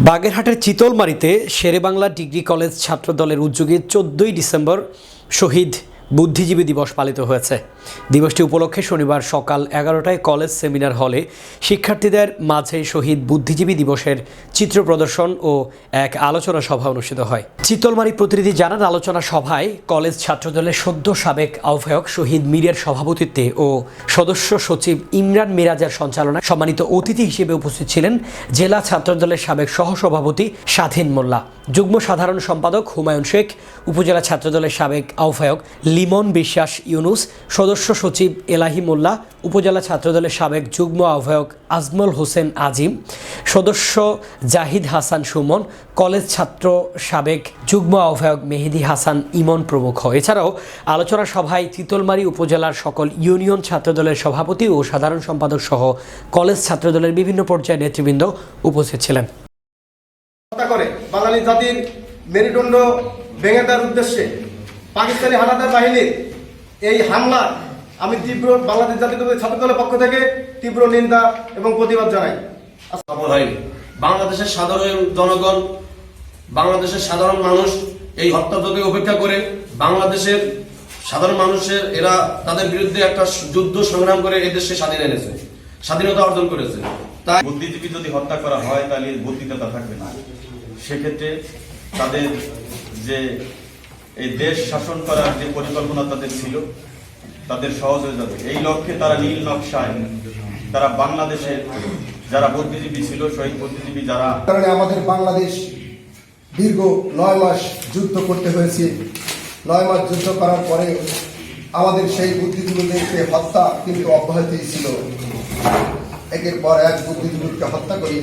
বাগেরহাটের চিতলমারিতে Sherebangla degree college ছাত্রদলের উদ্যোগে চোদ্দই ডিসেম্বর শহীদ বুদ্ধিজীবী দিবস পালিত হয়েছে। দিবসটি উপলক্ষে শনিবার সকাল এগারোটায় কলেজ সেমিনার হলে শিক্ষার্থীদের মাঝে শহীদ বুদ্ধিজীবী দিবসের চিত্র প্রদর্শন ও এক আলোচনা সভা অনুষ্ঠিত হয়। চিতলমারি প্রতিনিধি জানান, আলোচনা সভায় কলেজ ছাত্রদলের সদ্য সাবেক আহ্বায়ক শহীদ মীরের সভাপতিত্বে ও সদস্য সচিব ইমরান মিরাজের সঞ্চালনায় সম্মানিত অতিথি হিসেবে উপস্থিত ছিলেন জেলা ছাত্রদলের সাবেক সহসভাপতি স্বাধীন মোল্লা। যুগ্ম সাধারণ সম্পাদক হুমায়ুন শেখ, উপজেলা ছাত্রদলের সাবেক আহ্বায়ক লিমন বিশ্বাস ইউনুস, সদস্য সচিব এলাহি মোল্লা, উপজেলা ছাত্রদলের সাবেক যুগ্ম আহ্বায়ক আজমল হোসেন আজিম, সদস্য জাহিদ হাসান সুমন, কলেজ ছাত্র সাবেক যুগ্ম আহ্বায়ক মেহেদি হাসান ইমন প্রমুখ। এছাড়াও আলোচনা সভায় তিতলমারী উপজেলার সকল ইউনিয়ন ছাত্রদলের সভাপতি ও সাধারণ সম্পাদক সহ কলেজ ছাত্রদলের বিভিন্ন পর্যায়ের নেতৃবৃন্দ উপস্থিত ছিলেন। করে বাঙালি জাতির মেরুদণ্ড ভেঙে দেওয়ার উদ্দেশ্যে পাকিস্তানি হানাদার বাহিনীর এই হামলা আমি তীব্র বাংলাদেশ জাতীয়তাবাদী ছাত্র দলের পক্ষ থেকে তীব্র নিন্দা এবং প্রতিবাদ জানাই। বাংলাদেশের সাধারণ জনগণ বাংলাদেশের সাধারণ মানুষ এই হত্যাযজ্ঞে উপেক্ষা করে বাংলাদেশের সাধারণ মানুষের এরা তাদের বিরুদ্ধে একটা যুদ্ধ সংগ্রাম করে এই দেশে স্বাধীন এনেছে স্বাধীনতা অর্জন করেছে। তাই বুদ্ধিজীবী যদি হত্যা করা হয় তাহলে বুদ্ধিদাতা থাকবে না। সেক্ষেত্রে তাদের যে এই দেশ শাসন করার যে পরিকল্পনা তাদের ছিল, তাদের সহজ হয়ে যাবে। এই লক্ষ্যে তারা নীল নকশায়, তারা বাংলাদেশে যারা বুদ্ধিজীবী ছিল, শহীদ বুদ্ধিজীবী যারা কারণে আমাদের বাংলাদেশ দীর্ঘ নয় মাস যুদ্ধ করতে হয়েছে। নয় মাস যুদ্ধ করার পরে আমাদের সেই বুদ্ধিজীবীদেরকে হত্যা কিন্তু অব্যাহতই ছিল। একের পর এক বুদ্ধিজীবীকে হত্যা করে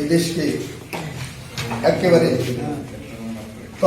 এই দেশকে একেবারে